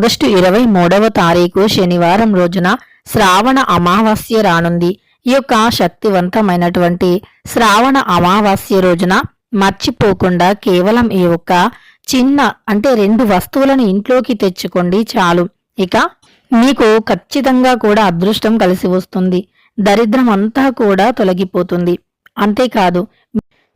August ఇరవై మూడవ తారీఖు శనివారం రోజున శ్రావణ అమావాస్య రానుంది. ఈ యొక్క శక్తివంతమైనటువంటి శ్రావణ అమావాస్య రోజున మర్చిపోకుండా కేవలం ఈ యొక్క చిన్న అంటే రెండు వస్తువులను ఇంట్లోకి తెచ్చుకోండి చాలు. ఇక మీకు ఖచ్చితంగా కూడా అదృష్టం కలిసి వస్తుంది. దరిద్రం అంతా కూడా తొలగిపోతుంది. అంతేకాదు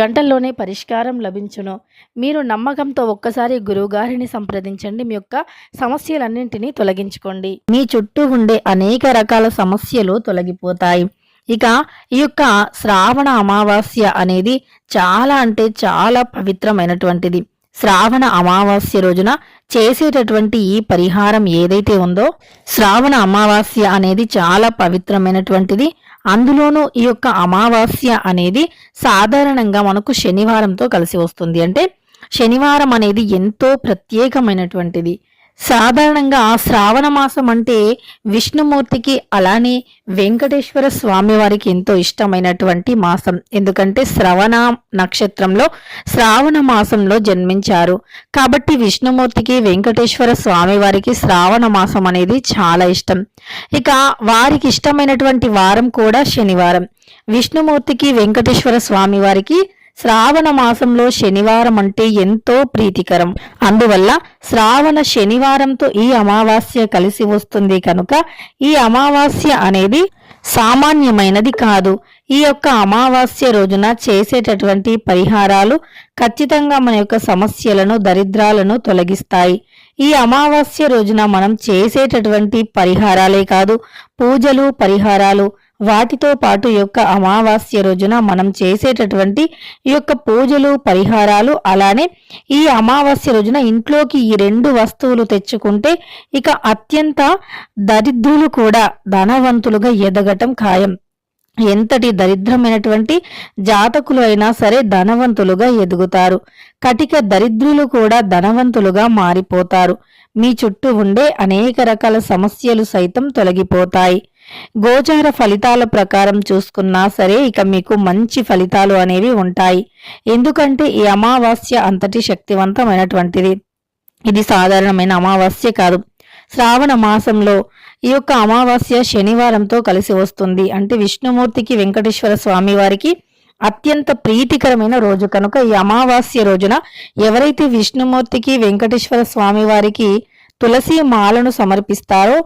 గంటల్లోనే పరిష్కారం లభించును. మీరు నమ్మకంతో ఒక్కసారి గురువుగారిని సంప్రదించండి. మీ యొక్క సమస్యలన్నింటినీ తొలగించుకోండి. మీ చుట్టూ ఉండే అనేక రకాల సమస్యలు తొలగిపోతాయి. ఇక ఈ యొక్క శ్రావణ అమావాస్య అనేది చాలా అంటే చాలా పవిత్రమైనటువంటిది. శ్రావణ అమావాస్య రోజున చేసేటటువంటి ఈ పరిహారం ఏదైతే ఉందో శ్రావణ అమావాస్య అనేది చాలా పవిత్రమైనటువంటిది. అందులోనూ ఈ యొక్క అమావాస్య అనేది సాధారణంగా మనకు శనివారంతో కలిసి వస్తుంది. అంటే శనివారం అనేది ఎంతో ప్రత్యేకమైనటువంటిది. సాధారణంగా శ్రావణ మాసం అంటే విష్ణుమూర్తికి అలానే వెంకటేశ్వర స్వామి వారికి ఎంతో ఇష్టమైనటువంటి మాసం. ఎందుకంటే శ్రవణ నక్షత్రంలో శ్రావణ మాసంలో జన్మించారు. కాబట్టి విష్ణుమూర్తికి వెంకటేశ్వర స్వామి వారికి శ్రావణ మాసం అనేది చాలా ఇష్టం. ఇక వారికి ఇష్టమైనటువంటి వారం కూడా శనివారం. విష్ణుమూర్తికి వెంకటేశ్వర స్వామి వారికి శ్రావణ మాసంలో శనివారం అంటే ఎంతో ప్రీతికరం. అందువల్ల శ్రావణ శనివారంతో ఈ అమావాస్య కలిసి వస్తుంది కనుక ఈ అమావాస్య అనేది సామాన్యమైనది కాదు. ఈ యొక్క అమావాస్య రోజున చేసేటటువంటి పరిహారాలు ఖచ్చితంగా మన యొక్క సమస్యలను దరిద్రాలను తొలగిస్తాయి. ఈ అమావాస్య రోజున మనం చేసేటటువంటి పరిహారాలే కాదు పూజలు పరిహారాలు వాటితో పాటు యొక్క అమావాస్య రోజున మనం చేసేటటువంటి ఈ యొక్క పూజలు పరిహారాలు అలానే ఈ అమావాస్య రోజున ఇంట్లోకి ఈ రెండు వస్తువులు తెచ్చుకుంటే ఇక అత్యంత దరిద్రులు కూడా ధనవంతులుగా ఎదగటం ఖాయం. ఎంతటి దరిద్రమైనటువంటి జాతకులు అయినా సరే ధనవంతులుగా ఎదుగుతారు. కటిక దరిద్రులు కూడా ధనవంతులుగా మారిపోతారు. మీ చుట్టూ ఉండే అనేక రకాల సమస్యలు సైతం తొలగిపోతాయి. గోచార ఫలితాల ప్రకారం చూసుకున్నా సరే ఇక మీకు మంచి ఫలితాలు అనేవి ఉంటాయి. ఎందుకంటే ఈ అమావాస్య అంతటి శక్తివంతమైనటువంటిది. ఇది సాధారణమైన అమావాస్య కాదు. శ్రావణ మాసంలో ఈ యొక్క అమావాస్య శనివారంతో కలిసి వస్తుంది. అంటే విష్ణుమూర్తికి వెంకటేశ్వర స్వామి వారికి అత్యంత ప్రీతికరమైన రోజు. కనుక ఈ అమావాస్య రోజున ఎవరైతే విష్ణుమూర్తికి వెంకటేశ్వర స్వామి వారికి తులసి మాలను సమర్పిస్తారో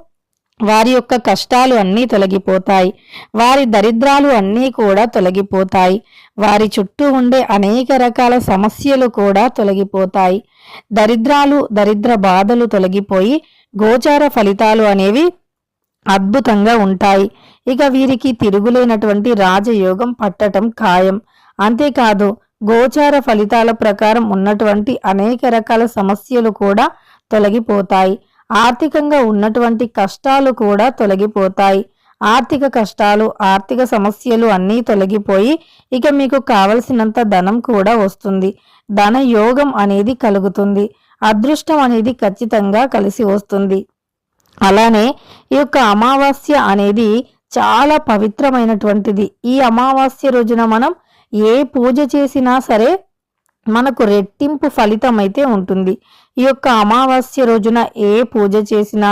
వారి యొక్క కష్టాలు అన్నీ తొలగిపోతాయి. వారి దరిద్రాలు అన్నీ కూడా తొలగిపోతాయి. వారి చుట్టూ ఉండే అనేక రకాల సమస్యలు కూడా తొలగిపోతాయి. దరిద్రాలు దరిద్ర బాధలు తొలగిపోయి గోచార ఫలితాలు అనేవి అద్భుతంగా ఉంటాయి. ఇక వీరికి తిరుగులేనటువంటి రాజయోగం పట్టటం ఖాయం. అంతేకాదు గోచార ఫలితాల ప్రకారం ఉన్నటువంటి అనేక రకాల సమస్యలు కూడా తొలగిపోతాయి. ఆర్థికంగా ఉన్నటువంటి కష్టాలు కూడా తొలగిపోతాయి. ఆర్థిక కష్టాలు ఆర్థిక సమస్యలు అన్నీ తొలగిపోయి ఇక మీకు కావలసినంత ధనం కూడా వస్తుంది. ధన యోగం అనేది కలుగుతుంది. అదృష్టం అనేది ఖచ్చితంగా కలిసి వస్తుంది. అలానే ఈ యొక్క అమావాస్య అనేది చాలా పవిత్రమైనటువంటిది. ఈ అమావాస్య రోజున మనం ఏ పూజ చేసినా సరే మనకు రెట్టింపు ఫలితం అయితే ఉంటుంది. ఈ యొక్క అమావాస్య రోజున ఏ పూజ చేసినా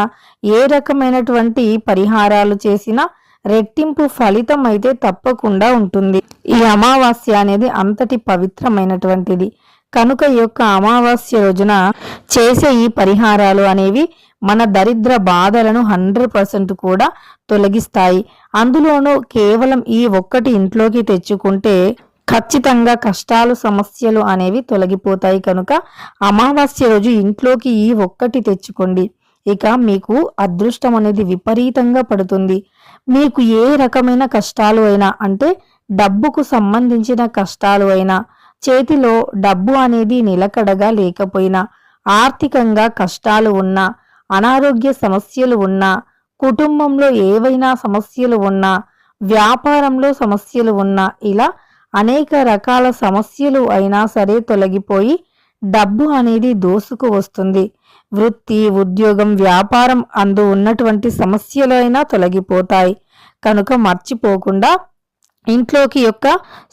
ఏ రకమైనటువంటి పరిహారాలు చేసినా రెట్టింపు ఫలితం అయితే తప్పకుండా ఉంటుంది. ఈ అమావాస్య అనేది అంతటి పవిత్రమైనటువంటిది. కనుక ఈ యొక్క అమావాస్య రోజున చేసే ఈ పరిహారాలు అనేవి మన దరిద్ర బాధలను హండ్రెడ్ పర్సెంట్ కూడా తొలగిస్తాయి. అందులోనూ కేవలం ఈ ఒక్కటి ఇంట్లోకి తెచ్చుకుంటే ఖచ్చితంగా కష్టాలు సమస్యలు అనేవి తొలగిపోతాయి కనుక అమావాస్య రోజు ఇంట్లోకి ఈ ఒక్కటి తెచ్చుకోండి. ఇక మీకు అదృష్టం అనేది విపరీతంగా పడుతుంది. మీకు ఏ రకమైన కష్టాలు అయినా అంటే డబ్బుకు సంబంధించిన కష్టాలు అయినా చేతిలో డబ్బు అనేది నిలకడగా లేకపోయినా ఆర్థికంగా కష్టాలు ఉన్నా అనారోగ్య సమస్యలు ఉన్నా కుటుంబంలో ఏవైనా సమస్యలు ఉన్నా వ్యాపారంలో సమస్యలు ఉన్నా ఇలా అనేక రకాల సమస్యలు అయినా సరే తొలగిపోయి డబ్బు అనేది దోసుకు వస్తుంది. వృత్తి ఉద్యోగం వ్యాపారం అందు ఉన్నటువంటి సమస్యలు అయినా తొలగిపోతాయి. కనుక మర్చిపోకుండా ఇంట్లోకి యొక్క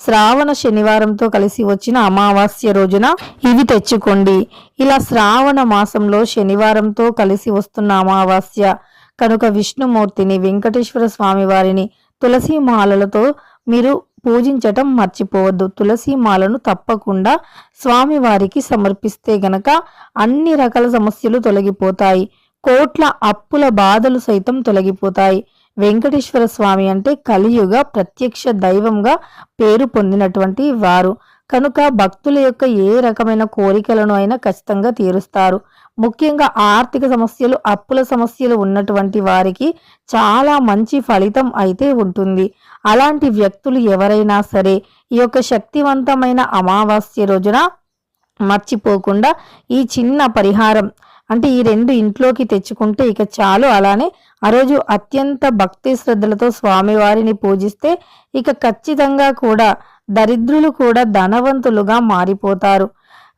శ్రావణ శనివారంతో కలిసి వచ్చిన అమావాస్య రోజున ఇవి తెచ్చుకోండి. ఇలా శ్రావణ మాసంలో శనివారంతో కలిసి వస్తున్న అమావాస్య కనుక విష్ణుమూర్తిని వెంకటేశ్వర స్వామి వారిని తులసి మాలలతో మీరు పూజించటం మర్చిపోవద్దు. తులసి మాలను తప్పకుండా స్వామివారికి సమర్పిస్తే గనక అన్ని రకాల సమస్యలు తొలగిపోతాయి. కోట్ల అప్పుల బాధలు సైతం తొలగిపోతాయి. వెంకటేశ్వర స్వామి అంటే కలియుగ ప్రత్యక్ష దైవంగా పేరు పొందినటువంటి వారు. కనుక భక్తుల యొక్క ఏ రకమైన కోరికలను అయినా ఖచ్చితంగా తీరుస్తారు. ముఖ్యంగా ఆర్థిక సమస్యలు అప్పుల సమస్యలు ఉన్నటువంటి వారికి చాలా మంచి ఫలితం అయితే ఉంటుంది. అలాంటి వ్యక్తులు ఎవరైనా సరే ఈ యొక్క శక్తివంతమైన అమావాస్య రోజున మర్చిపోకుండా ఈ చిన్న పరిహారం అంటే ఈ రెండు ఇంట్లోకి తెచ్చుకుంటే ఇక చాలు అలానే ఆ రోజు అత్యంత భక్తి శ్రద్ధలతో స్వామివారిని పూజిస్తే ఇక ఖచ్చితంగా కూడా దరిద్రులు కూడా ధనవంతులుగా మారిపోతారు.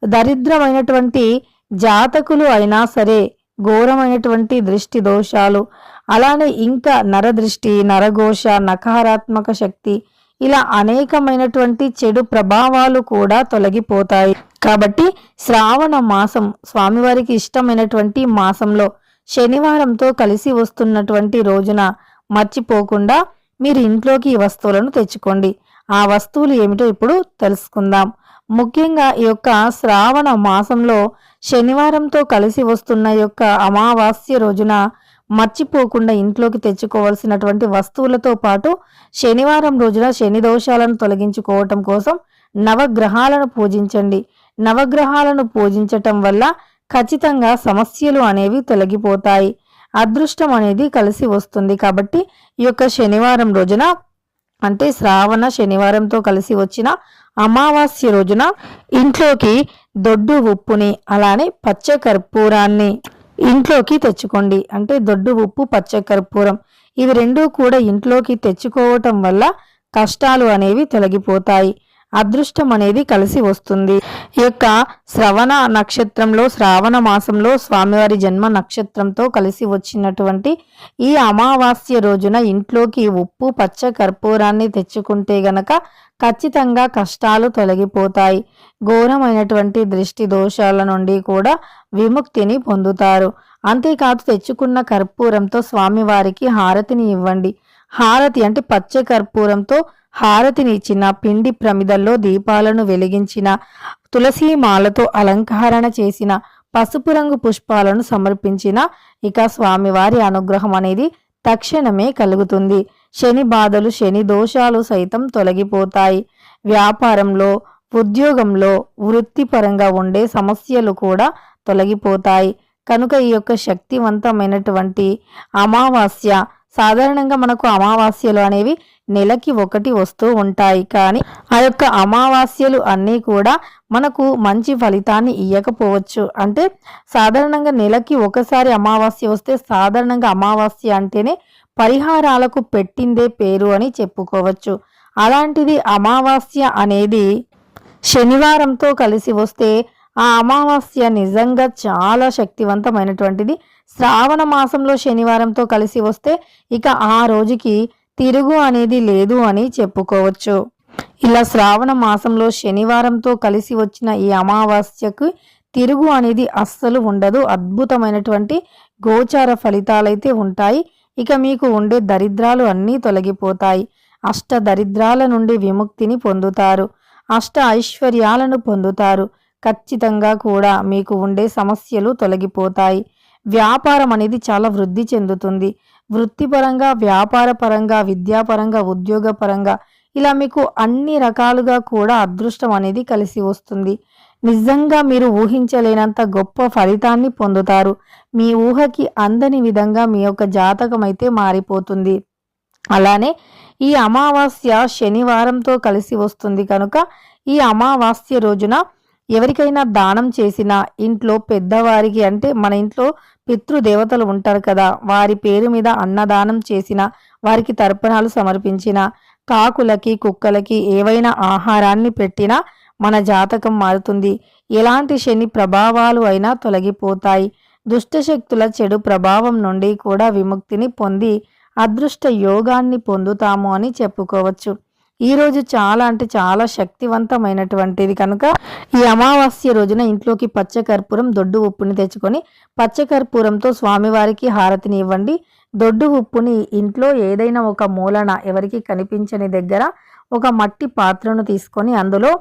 దరిద్రమైనటువంటి జాతకులు అయినా సరే ఘోరమైనటువంటి దృష్టి దోషాలు అలానే ఇంకా నరదృష్టి నరఘోష నకారాత్మక శక్తి ఇలా అనేకమైనటువంటి చెడు ప్రభావాలు కూడా తొలగిపోతాయి. కాబట్టి శ్రావణ మాసం స్వామివారికి ఇష్టమైనటువంటి మాసంలో శనివారంతో కలిసి వస్తున్నటువంటి రోజున మర్చిపోకుండా మీరు ఇంట్లోకి ఈ వస్తువులను తెచ్చుకోండి. ఆ వస్తువులు ఏమిటో ఇప్పుడు తెలుసుకుందాం. ముఖ్యంగా ఈ యొక్క శ్రావణ మాసంలో శనివారంతో కలిసి వస్తున్న యొక్క అమావాస్య రోజున మర్చిపోకుండా ఇంట్లోకి తెచ్చుకోవాల్సినటువంటి వస్తువులతో పాటు శనివారం రోజున శని దోషాలను తొలగించుకోవటం కోసం నవగ్రహాలను పూజించండి. నవగ్రహాలను పూజించటం వల్ల ఖచ్చితంగా సమస్యలు అనేవి తొలగిపోతాయి. అదృష్టం అనేది కలిసి వస్తుంది కాబట్టి ఈ యొక్క శనివారం రోజున అంటే శ్రావణ శనివారంతో కలిసి వచ్చిన అమావాస్య రోజున ఇంట్లోకి దొడ్డు ఉప్పుని అలానే పచ్చ కర్పూరాన్ని ఇంట్లోకి తెచ్చుకోండి. అంటే దొడ్డు ఉప్పు పచ్చ కర్పూరం ఇవి రెండూ కూడా ఇంట్లోకి తెచ్చుకోవటం వల్ల కష్టాలు అనేవి తొలగిపోతాయి. అదృష్టం అనేది కలిసి వస్తుంది. ఈ యొక్క శ్రవణ నక్షత్రంలో శ్రావణ మాసంలో స్వామివారి జన్మ నక్షత్రంతో కలిసి వచ్చినటువంటి ఈ అమావాస్య రోజున ఇంట్లోకి ఉప్పు పచ్చ కర్పూరాన్ని తెచ్చుకుంటే గనక ఖచ్చితంగా కష్టాలు తొలగిపోతాయి. ఘోరమైనటువంటి దృష్టి దోషాల నుండి కూడా విముక్తిని పొందుతారు. అంతేకాదు తెచ్చుకున్న కర్పూరంతో స్వామివారికి హారతిని ఇవ్వండి. హారతి అంటే పచ్చ కర్పూరంతో హారతిని ఇచ్చిన పిండి ప్రమిదల్లో దీపాలను వెలిగించిన తులసి మాలతో అలంకరణ చేసిన పసుపు రంగు పుష్పాలను సమర్పించిన ఇక స్వామివారి అనుగ్రహం అనేది తక్షణమే కలుగుతుంది. శని బాధలు శని దోషాలు సైతం తొలగిపోతాయి. వ్యాపారంలో ఉద్యోగంలో వృత్తిపరంగా ఉండే సమస్యలు కూడా తొలగిపోతాయి. కనుక ఈ యొక్క శక్తివంతమైనటువంటి అమావాస్య సాధారణంగా మనకు అమావాస్యలు అనేవి నెలకి ఒకటి వస్తూ ఉంటాయి. కానీ ఆ యొక్క అమావాస్యలు అన్నీ కూడా మనకు మంచి ఫలితాన్ని ఇవ్వకపోవచ్చు అంటే సాధారణంగా నెలకి ఒకసారి అమావాస్య వస్తే సాధారణంగా అమావాస్య అంటేనే పరిహారాలకు పెట్టిందే పేరు అని చెప్పుకోవచ్చు. అలాంటిది అమావాస్య అనేది శనివారంతో కలిసి వస్తే ఆ అమావాస్య నిజంగా చాలా శక్తివంతమైనటువంటిది. శ్రావణ మాసంలో శనివారంతో కలిసి వస్తే ఇక ఆ రోజుకి తిరుగు అనేది లేదు అని చెప్పుకోవచ్చు. ఇలా శ్రావణ మాసంలో శనివారంతో కలిసి వచ్చిన ఈ అమావాస్యకు తిరుగు అనేది అస్సలు ఉండదు. అద్భుతమైనటువంటి గోచార ఫలితాలైతే ఉంటాయి. ఇక మీకు ఉండే దరిద్రాలు అన్నీ తొలగిపోతాయి. అష్ట దరిద్రాల నుండి విముక్తిని పొందుతారు. అష్ట ఐశ్వర్యాలను పొందుతారు. ఖచ్చితంగా కూడా మీకు ఉండే సమస్యలు తొలగిపోతాయి. వ్యాపారం అనేది చాలా వృద్ధి చెందుతుంది. వృత్తిపరంగా వ్యాపార పరంగా విద్యాపరంగా ఉద్యోగపరంగా ఇలా మీకు అన్ని రకాలుగా కూడా అదృష్టం అనేది కలిసి వస్తుంది. నిజంగా మీరు ఊహించలేనంత గొప్ప ఫలితాన్ని పొందుతారు. మీ ఊహకి అందని విధంగా మీ యొక్క జాతకం అయితే మారిపోతుంది. అలానే ఈ అమావాస్య శనివారంతో కలిసి వస్తుంది కనుక ఈ అమావాస్య రోజున ఎవరికైనా దానం చేసినా ఇంట్లో పెద్దవారికి అంటే మన ఇంట్లో పితృదేవతలు ఉంటారు కదా. వారి పేరు మీద అన్నదానం చేసిన వారికి తర్పణాలు సమర్పించిన కాకులకి కుక్కలకి ఏవైనా ఆహారాన్ని పెట్టినా మన జాతకం మారుతుంది. ఎలాంటి శని ప్రభావాలు అయినా తొలగిపోతాయి. దుష్టశక్తుల చెడు ప్రభావం నుండి కూడా విముక్తిని పొంది అదృష్ట యోగాన్ని పొందుతాము అని చెప్పుకోవచ్చు. ఈరోజు చాలా అంటే చాలా శక్తివంతమైనటువంటిది కనుక ఈ అమావాస్య రోజున ఇంట్లోకి పచ్చకర్పూరం దొడ్డు ఉప్పుని తెచ్చుకొని పచ్చకర్పూరంతో స్వామివారికి హారతిని ఇవ్వండి. దొడ్డు ఉప్పుని ఇంట్లో ఏదైనా ఒక మూలన ఎవరికి కనిపించని దగ్గర ఒక మట్టి పాత్రను తీసుకొని అందులో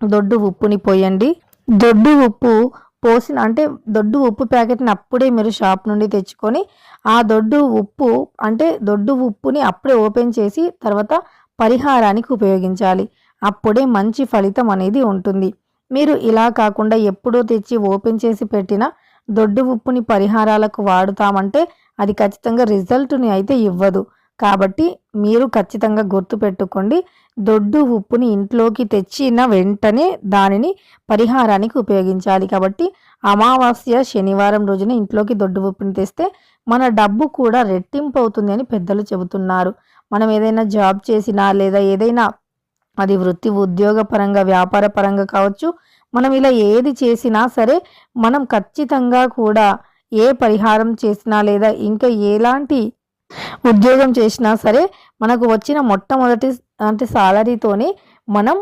దొడ్డు ఉప్పుని పోయండి. దొడ్డు ఉప్పు పోసిన అంటే దొడ్డు ఉప్పు ప్యాకెట్ని అప్పుడే మీరు షాప్ నుండి తెచ్చుకొని ఆ దొడ్డు ఉప్పు అంటే దొడ్డు ఉప్పుని అప్పుడే ఓపెన్ చేసి తర్వాత పరిహారానికి ఉపయోగించాలి. అప్పుడే మంచి ఫలితం అనేది ఉంటుంది. మీరు ఇలా కాకుండా ఎప్పుడో తెచ్చి ఓపెన్ చేసి పెట్టిన దొడ్డు ఉప్పుని పరిహారాలకు వాడుతామంటే అది ఖచ్చితంగా రిజల్ట్ని అయితే ఇవ్వదు. కాబట్టి మీరు ఖచ్చితంగా గుర్తుపెట్టుకోండి దొడ్డు ఉప్పుని ఇంట్లోకి తెచ్చిన వెంటనే దానిని పరిహారానికి ఉపయోగించాలి. కాబట్టి అమావాస్య శనివారం రోజున ఇంట్లోకి దొడ్డు ఉప్పుని తెస్తే మన డబ్బు కూడా రెట్టింపు అవుతుంది అని పెద్దలు చెబుతున్నారు. మనం ఏదైనా జాబ్ చేసినా లేదా ఏదైనా అది వృత్తి ఉద్యోగ పరంగా వ్యాపార పరంగా కావచ్చు మనం ఇలా ఏది చేసినా సరే మనం ఖచ్చితంగా కూడా ఏ పరిహారం చేసినా లేదా ఇంకా ఎలాంటి ఉద్యోగం చేసినా సరే మనకు వచ్చిన మొట్టమొదటి అంటే సాలరీతోనే మనం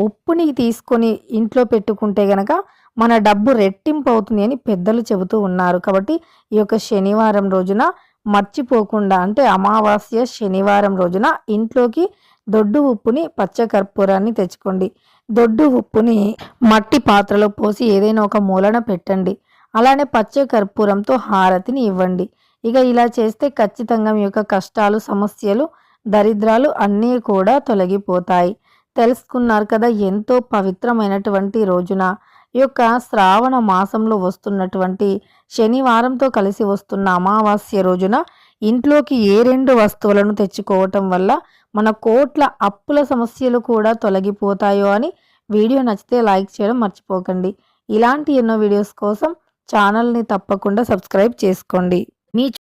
ఉప్పుని తీసుకొని ఇంట్లో పెట్టుకుంటే గనక మన డబ్బు రెట్టింపు అవుతుంది అని పెద్దలు చెబుతూ ఉన్నారు. కాబట్టి ఈ యొక్క శనివారం రోజున మర్చిపోకుండా అంటే అమావాస్య శనివారం రోజున ఇంట్లోకి దొడ్డు ఉప్పుని పచ్చకర్పూరాన్ని తెచ్చుకోండి. దొడ్డు ఉప్పుని మట్టి పాత్రలో పోసి ఏదైనా ఒక మూలన పెట్టండి. అలానే పచ్చ కర్పూరంతో హారతిని ఇవ్వండి. ఇక ఇలా చేస్తే ఖచ్చితంగా మీ యొక్క కష్టాలు సమస్యలు దరిద్రాలు అన్నీ కూడా తొలగిపోతాయి. తెలుసుకున్నారు కదా ఎంతో పవిత్రమైనటువంటి రోజున యొక్క శ్రావణ మాసంలో వస్తున్నటువంటి శనివారంతో కలిసి వస్తున్న అమావాస్య రోజున ఇంట్లోకి ఏ రెండు వస్తువులను తెచ్చుకోవటం వల్ల మన కోట్ల అప్పుల సమస్యలు కూడా తొలగిపోతాయో అని వీడియో నచ్చితే లైక్ చేయడం మర్చిపోకండి. ఇలాంటి ఎన్నో వీడియోస్ కోసం ఛానల్ని తప్పకుండా సబ్స్క్రైబ్ చేసుకోండి. మీ